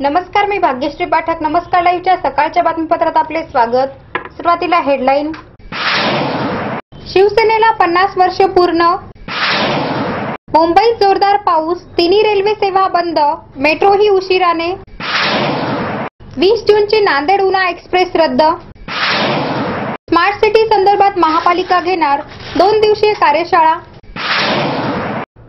नमस्कार मी भाग्यश्री पाठक. नमस्कार लाईव्हच्या सकाळच्या बातमीपत्रात आपले स्वागत. सुरुवातीला हेडलाईन. शिवसेनेला पन्नास वर्ष पूर्ण. मुंबईत जोरदार पाऊस. तिन्ही रेल्वे सेवा बंद. मेट्रोही उशिराने. वीस जूनची नांदेड उना एक्सप्रेस रद्द. स्मार्ट सिटी संदर्भात महापालिका घेणार. दोन दिवसीय कार्यशाळा.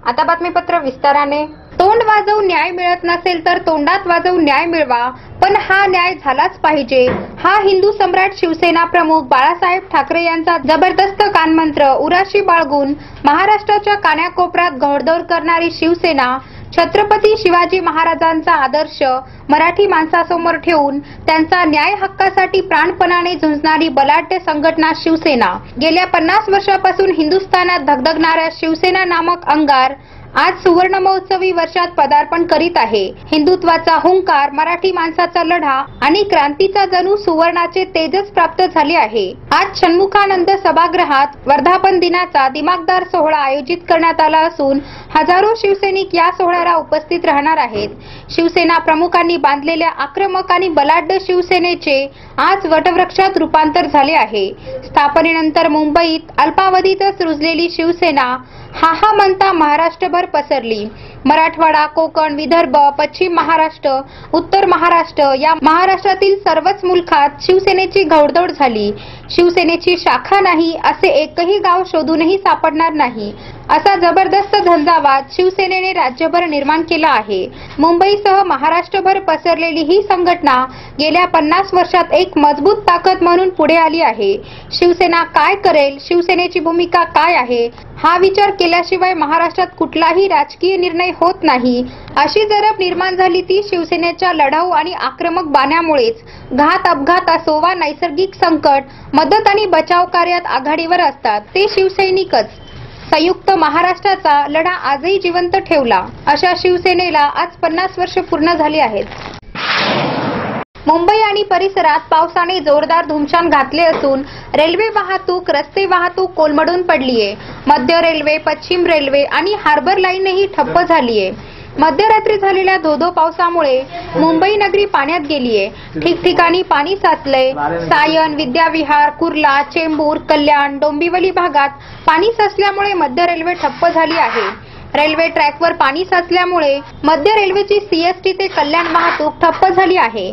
आता बातमीपत्र विस्ताराने. तोंड वाजवून न्याय मिळत नसेल तर तोंडात वाजवून न्याय मिळवा. पण हा न्याय झालाच पाहिजे. हा हिंदू सम्राट शिवसेना प्रमुख बाळासाहेब ठाकरे यांचा जबरदस्त कानमंत्र. उराशी बाळगून महाराष्ट्राच्या कान्याकोपऱ्यात घोडदौड करणारी शिवसेना छत्रपती शिवाजी महाराजांचा आदर्श मराठी माणसासमोर ठेवून त्यांचा न्याय हक्कासाठी प्राणपणाने झुंजणारी बलाढ्य संघटना शिवसेना. गेल्या पन्नास वर्षापासून हिंदुस्थानात धगधगणाऱ्या शिवसेना नामक अंगार आज सुवर्ण महोत्सवी वर्षात पदार्पण करीत आहे. हिंदुत्वाचा हुंकार मराठी माणसाचा लढा आणि क्रांतीचा जणू सुवर्णाचे तेजस प्राप्त झाले आहे. आज षण्मुखानंद सभागृहात वर्धापन दिनाचा दिमागदार सोहळा आयोजित करण्यात आला असून हजारो शिवसैनिक या सोहळ्याला उपस्थित राहणार आहेत. शिवसेना प्रमुखांनी बांधलेल्या आक्रमक आणि बलाढ्य शिवसेनेचे आज वटवृक्षात रूपांतर झाले आहे. स्थापनेनंतर मुंबईत अल्पावधीतच रुजलेली शिवसेना हा हा म्हणता महाराष्ट्रभर पसरली. मराठवाडा कोकण विदर्भ पश्चिम महाराष्ट्र उत्तर महाराष्ट्र या महाराष्ट्रातील सर्वच मुलखात शिवसेनेची घौडदौड झाली. शिवसेनेची शाखा नाही असे एकही गाव शोधूनही सापडणार नाही. असा जबरदस्त झंझावात शिवसेनेने राज्यभर निर्माण केला आहे. मुंबईसह महाराष्ट्रभर पसरलेली ही संघटना गेल्या पन्नास वर्षात एक मजबूत ताकद म्हणून पुढे आली आहे. शिवसेना काय करेल? शिवसेनेची भूमिका काय आहे? हा विचार केल्याशिवाय महाराष्ट्रात कुठला कोणताही राजकीय निर्णय होत नाही. अशी जरब निर्माण झाली ती शिवसेनेच्या लढाऊ आणि आक्रमक बाण्यामुळेच. घात अपघात असो वा नैसर्गिक संकट मदत आणि बचाव कार्यात आघाडीवर असतात. ते शिवसैनिकच. संयुक्त महाराष्ट्राचा लढा आजही जिवंत ठेवला. अशा शिवसेनेला आज पन्नास वर्ष पूर्ण झाली आहेत. मुंबई आणि परिसरात पावसाने जोरदार धुमशान घातले असून रेल्वे वाहतूक रस्ते वाहतूक कोलमडून पडलीये. मध्य रेल्वे पश्चिम रेल्वे आणि हार्बर लाईनही ठप्प झालीये. मध्यरात्री झालेल्या धोधो पावसामुळे मुंबई नगरी पाण्यात गेलीये. ठिकठिकाणी पाणी साचलंय. सायन विद्याविहार कुर्ला चेंबूर कल्याण डोंबिवली भागात पाणी साचल्यामुळे मध्य रेल्वे ठप्प झाली आहे. रेल्वे ट्रॅकवर पाणी साचल्यामुळे मध्य रेल्वेची सीएसटी ते कल्याण वाहतूक ठप्प झाली आहे.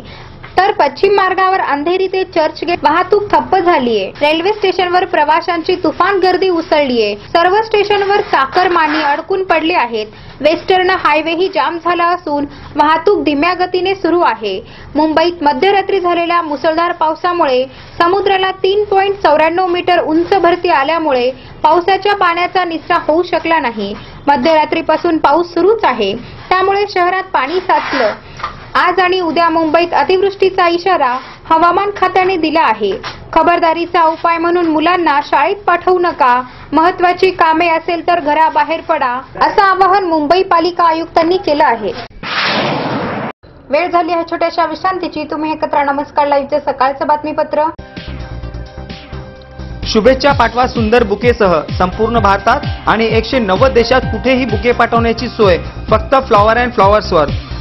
तर पश्चिम मार्गावर अंधेरी ते चर्चगेट वाहतूक ठप्प झालीये. रेल्वे स्टेशनवर प्रवाशांची तुफान गर्दी उसळलीये. सर्व स्टेशनवर चाकरमानी अडकून पडले आहेत. वेस्टर्न हायवेही जाम झाला असून वाहतूक धीम्या गतीने सुरू आहे. मुंबईत मध्यरात्री झालेल्या मुसळधार पावसामुळे समुद्राला तीन पॉईंट चौऱ्याण्णव मीटर उंच भरती आल्यामुळे पावसाच्या पाण्याचा निचरा होऊ शकला नाही. मध्यरात्रीपासून पाऊस सुरूच आहे. त्यामुळे शहरात पाणी साचलं. आज आणि उद्या मुंबईत अतिवृष्टीचा इशारा हवामान खात्याने दिला आहे. खबरदारीचा उपाय म्हणून मुलांना शाळेत पाठवू नका. महत्वाची कामे असेल तर घराबाहेर पडा असं आवाहन मुंबई पालिका आयुक्तांनी केलं आहे. वेळ झाली आहे छोट्याशा विश्रांतीची. तुम्ही एकत्र नमस्कार लाईव्हचं सकाळचं बातमीपत्र. शुभेच्छा पाठवा सुंदर बुकेसह. संपूर्ण भारतात आणि एकशे नव्वद देशात कुठेही बुके पाठवण्याची सोय. फक्त फ्लॉवर अँड फ्लॉवर्सवर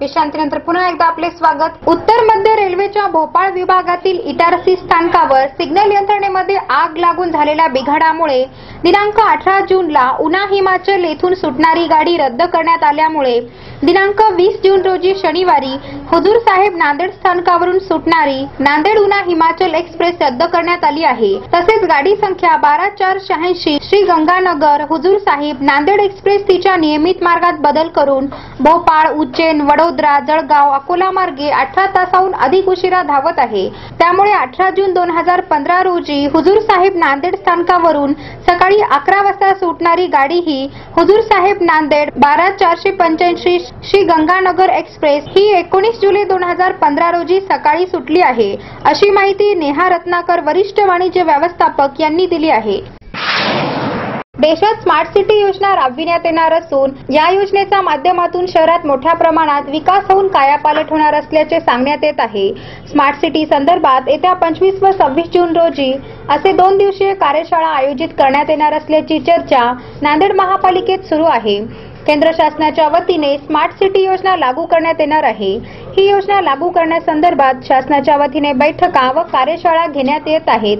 विश्रांतीनंतर पुन्हा एकदा आपले स्वागत. उत्तर मध्य रेल्वेच्या भोपाळ विभागातील इटारसी स्थानकावर सिग्नल यंत्रणेमध्ये आग लागून झालेल्या बिघाडामुळे दिनांक अठरा जूनला उना हिमाचल येथून सुटणारी गाडी रद्द करण्यात आल्यामुळे दिनांक वीस जून रोजी शनिवारी हुजूर साहेब नांदेड स्थानकावरून सुटणारी नांदेड उना हिमाचल एक्सप्रेस रद्द करण्यात आली आहे. तसेच गाडी संख्या बारा चार शहाऐंशी श्री गंगानगर हुजूर साहेब नांदेड एक्सप्रेस तिच्या नियमित मार्गात बदल करून भोपाळ उज्जैन चौद्रा जळगाव अकोला मार्गे अठरा तासाहून अधिक उशिरा धावत आहे. त्यामुळे अठरा जून दोन हजार पंधरा रोजी हुजूर साहेब नांदेड स्थानकावरून सकाळी अकरा वाजता सुटणारी गाडी ही हुजूर साहेब नांदेड बारा चारशे पंच्याऐंशी श्री गंगानगर एक्सप्रेस ही एकोणीस जुलै दोन हजार पंधरा रोजी सकाळी सुटली आहे. अशी माहिती नेहा रत्नाकर वरिष्ठ वाणिज्य व्यवस्थापक यांनी दिली आहे. देशात स्मार्ट सिटी योजना राबविण्यात येणार असून या योजनेच्या माध्यमातून शहरात मोठ्या प्रमाणात विकास होऊन कायापालट होणार असल्याचे सांगण्यात येत आहे. स्मार्ट सिटी संदर्भात येत्या पंचवीस व सव्वीस जून रोजी असे दोन दिवसीय कार्यशाळा आयोजित करण्यात येणार असल्याची चर्चा नांदेड महापालिकेत सुरू आहे. केंद्र शासनाच्या वतीने स्मार्ट सिटी योजना लागू करण्यात येणार आहे. ही योजना लागू करण्यासंदर्भात शासनाच्या वतीने बैठका व कार्यशाळा घेण्यात येत आहेत.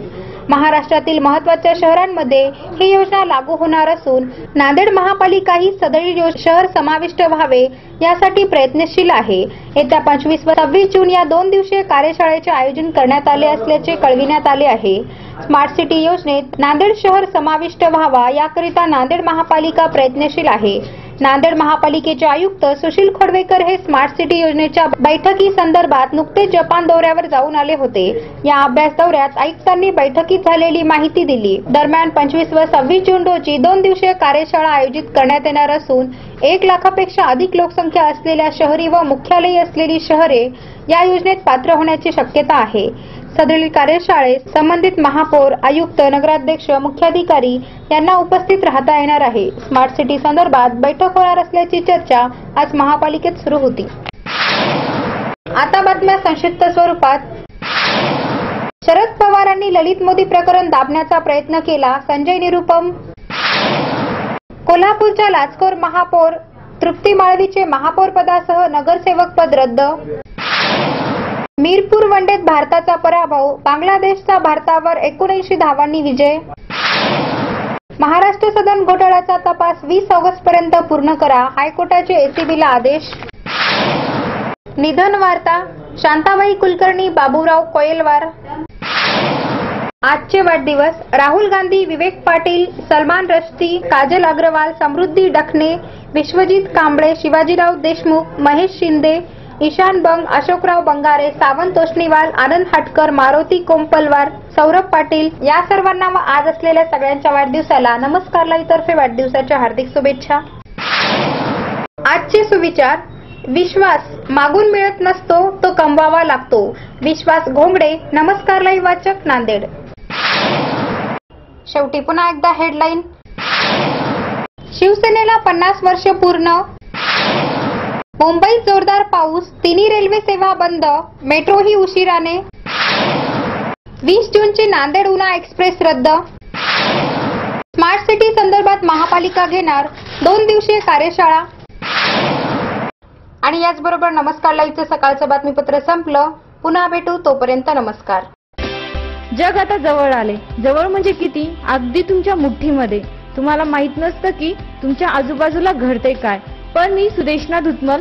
महाराष्ट्रातील महत्त्वाच्या शहरांमध्ये ही योजना लागू होणार असून नांदेड महापालिकाही सदरील शहर समाविष्ट व्हावे यासाठी प्रयत्नशील आहे. येत्या पंचवीस व सव्वीस जून या दोन दिवसीय कार्यशाळेचे आयोजन करण्यात आले असल्याचे कळविण्यात आले आहे. स्मार्ट सिटी योजनेत नांदेड शहर समाविष्ट व्हावा याकरिता नांदेड महापालिका प्रयत्नशील आहे. नांदेड महापालिकेचे आयुक्त सुशील खोडवेकर हे स्मार्ट सिटी योजनेच्या बैठकी संदर्भात नुकतेच जपान दौऱ्यावर जाऊन आले होते. या अभ्यास दौऱ्यात आयुक्तांनी बैठकीत झालेली माहिती दिली. दरम्यान पंचवीस व सव्वीस जून रोजी दोन दिवसीय कार्यशाळा आयोजित करण्यात येणार असून एक लाखापेक्षा अधिक लोकसंख्या असलेल्या शहरी व मुख्यालयी असलेली शहरे या योजनेत पात्र होण्याची शक्यता आहे. सदरील कार्यशाळेत संबंधित महापौर आयुक्त नगराध्यक्ष मुख्याधिकारी यांना उपस्थित राहता येणार आहे. स्मार्ट सिटी संदर्भात बैठक होणार असल्याची चर्चा आज महापालिकेत सुरू होती. आता बातम्या संक्षिप्त स्वरूपात. शरद पवारांनी ललित मोदी प्रकरण दाबण्याचा प्रयत्न केला. संजय निरुपम. कोल्हापूरच्या लाचखोर महापौर तृप्ती माळवीचे महापौर पदासह नगरसेवक पद रद्द मीरपूर वनडेत भारताचा पराभव बांगलादेशचा भारतावर एकोणऐंशी धावांनी विजय. महाराष्ट्र सदन घोटाळ्याचा तपास वीस ऑगस्ट पर्यंत पूर्ण करा हायकोर्टाचे एसीबीला आदेश. निधन वार्ता शांताबाई कुलकर्णी बाबूराव कोयलवार. आजचे वाढदिवस राहुल गांधी विवेक पाटील सलमान रश्दी काजल अग्रवाल समृद्धी डखने विश्वजित कांबळे शिवाजीराव देशमुख महेश शिंदे ईशान बंग अशोकराव बंगारे सावंत तोष्णीवाल आनंद हटकर मारुती कोंपलवार सौरभ पाटील या सर्वांना व आज असलेल्या सगळ्यांच्या वाढदिवसाला नमस्कार लाईतर्फे वाढदिवसाच्या हार्दिक शुभेच्छा. आजचे सुविचार विश्वास मागून मिळत नसतो तो कमवावा लागतो. विश्वास घोंगडे नमस्कार लाई वाचक नांदेड. शेवटी पुन्हा एकदा हेडलाईन शिवसेनेला पन्नास वर्ष पूर्ण मुंबईत जोरदार पाऊस तिन्ही रेल्वे सेवा बंद मेट्रो ही उशिराने. वीस जूनची नांदेड उना एक्सप्रेस रद्द. स्मार्ट सिटी संदर्भात महापालिका घेणार दोन दिवसीय कार्यशाळा. आणि याचबरोबर नमस्कार लाईव्हचं सकाळचं बातमीपत्र संपलं. पुन्हा भेटू तोपर्यंत नमस्कार. जग आता जवळ आले. जवळ म्हणजे किती? अगदी तुमच्या मुठ्ठीमध्ये. तुम्हाला माहीत नसतं की तुमच्या आजूबाजूला घडते काय. पण मी सुदेशना धुतमल